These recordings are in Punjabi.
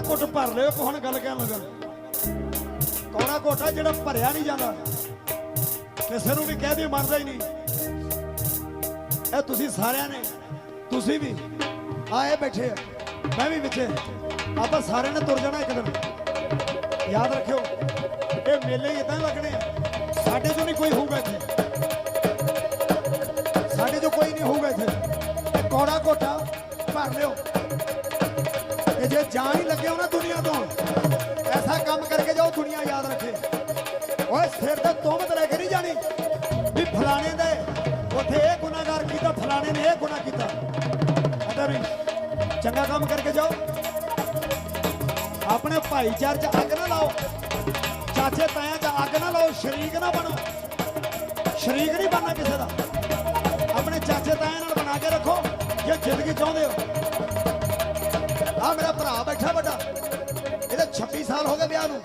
ਘੁੱਟ ਭਰ ਲਿਓ ਕੋਹਣ ਗੱਲ ਕਹਿਣ ਲੱਗਾ। ਕੌੜਾ ਘੋਟਾ ਜਿਹੜਾ ਭਰਿਆ ਨਹੀਂ ਜਾਂਦਾ। ਕਿਸੇ ਨੂੰ ਵੀ ਕਹਿ ਦਿਓ ਮਰਦਾ ਹੀ ਨਹੀਂ। ਇਹ ਤੁਸੀਂ ਸਾਰਿਆਂ ਨੇ, ਤੁਸੀਂ ਵੀ ਆਏ ਬੈਠੇ ਆ, ਮੈਂ ਵੀ ਵਿੱਚੇ ਆਪਾਂ ਸਾਰਿਆਂ ਨੇ ਤੁਰ ਜਾਣਾ ਇੱਕ ਦਿਨ। ਯਾਦ ਰੱਖਿਓ, ਇਹ ਮੇਲੇ ਇਦਾਂ ਲੱਗਣੇ ਆ। ਸਾਡੇ ਚੋਂ ਨਹੀਂ ਕੋਈ ਹੋਊਗਾ ਇੱਥੇ। ਸਾਡੇ ਚੋਂ ਕੋਈ ਨਹੀਂ ਹੋਊਗਾ ਇੱਥੇ। ਇਹ ਕੌੜਾ ਘੋਟਾ ਭਰ ਲਿਓ। ਜਾਣ ਜੇ ਜਾਨ ਹੀ ਨਾ ਦੁਨੀਆ ਤੋਂ। ਐਸਾ ਕੰਮ ਕਰਕੇ ਜਾਓ, ਦੁਨੀਆ ਯਾਦ ਰੱਖੇ। ਓਏ, ਸਿਰ ਤੇ ਤੁਮਤ ਲੈ ਕੇ ਨਹੀਂ ਜਾਣੀ। ਵੀ ਫਲਾਣੇ ਦੇ ਉੱਥੇ ਇਹ ਗੁਨਾਹਗਾਰ ਕੀਤਾ, ਫਲਾਣੇ ਨੇ ਇਹ ਗੁਨਾਹ ਕੀਤਾ। ਅਦਰ ਵੀ, ਚੰਗਾ ਕੰਮ ਕਰਕੇ ਜਾਓ। ਆਪਣੇ ਭਾਈਚਾਰੇ 'ਚ ਅੱਗ ਨਾ ਲਾਓ। ਚਾਚੇ ਤਾਇਆਂ 'ਚ ਅੱਗ ਨਾ ਲਾਓ, ਸ਼ਰੀਕ ਨਾ ਬਣੋ। ਸ਼ਰੀਕ ਨਹੀਂ ਬਣਨਾ ਕਿਸੇ ਦਾ। ਆਪਣੇ ਚਾਚੇ ਤਾਇਆਂ ਨਾਲ ਬਣਾ ਕੇ ਰੱਖੋ, ਜੇ ਜ਼ਿੰਦਗੀ ਚਾਹੁੰਦੇ ਹੋ। ਆ ਮੇਰਾ ਭਰਾ ਬੈਠਾ ਵੱਡਾ। ਇਹਦੇ 26 ਸਾਲ ਹੋ ਗਏ ਵਿਆਹ ਨੂੰ।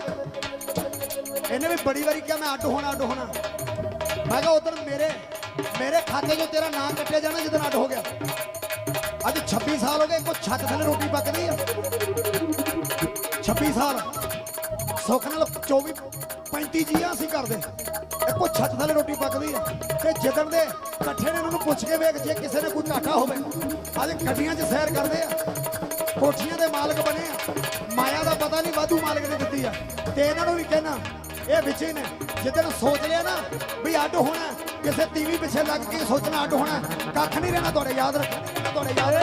ਇਹਨੇ ਵੀ ਬੜੀ ਵਾਰੀ ਕਿਹਾ ਮੈਂ ਅੱਡ ਹੋਣਾ ਅੱਡ ਹੋਣਾ। ਮੈਂ ਕਿਹਾ ਉਧਰ ਮੇਰੇ ਮੇਰੇ ਖਾਤੇ 'ਚੋਂ ਤੇਰਾ ਨਾਮ ਕੱਟਿਆ ਜਾਣਾ ਜਦੋਂ ਅੱਡ ਹੋ ਗਿਆ। ਅੱਜ 26 ਸਾਲ ਹੋ ਗਏ ਕੋ ਛੱਤ ਥੱਲੇ ਰੋਟੀ ਪੱਕਦੀ ਆ। 26 ਸਾਲ। ਸੁੱਖ ਨਾਲ 24 35 ਜੀਆਂ ਅਸੀਂ ਕਰਦੇ। ਇੱਕੋ ਛੱਤ ਥੱਲੇ ਰੋਟੀ ਪੱਕਦੀ ਆ। ਤੇ ਜਿੱਦਣ ਦੇ ਇਕੱਠੇ ਨੇ ਇਹਨਾਂ ਨੂੰ ਪੁੱਛ ਕੇ ਵੇਖ, ਜੇ ਕਿਸੇ ਨੇ ਕੋਈ ਘਾਟਾ ਹੋਵੇ, ਅੱਜ ਗੱਡੀਆਂ 'ਚ ਸੈਰ ਕਰਦੇ ਆ। ਕੋਠੀਆਂ ਦੇ ਮਾਲਕ ਬਣੇ ਆ। ਮਾਇਆ ਦਾ ਪਤਾ ਨਹੀਂ ਵਾਧੂ ਮਾਲਕ ਨੇ ਦਿੱਤੀ ਆ। ਤੇ ਇਹਨਾਂ ਨੂੰ ਵੀ ਕਹਿਣਾ ਇਹ ਵਿੱਚ ਹੀ ਨੇ। ਜਿੱਦਣ ਸੋਚ ਲਿਆ ਨਾ ਵੀ ਅੱਡ ਹੋਣਾ ਕਿਸੇ ਤੀਵੀਂ ਪਿੱਛੇ ਲੱਗ ਕੇ ਸੋਚਣਾ ਅੱਡ ਹੋਣਾ ਕੱਖ ਨਹੀਂ ਰਹਿਣਾ ਤੁਹਾਡੇ ਯਾਦ ਰੱਖਣਾ, ਤੁਹਾਡੇ ਯਾਦ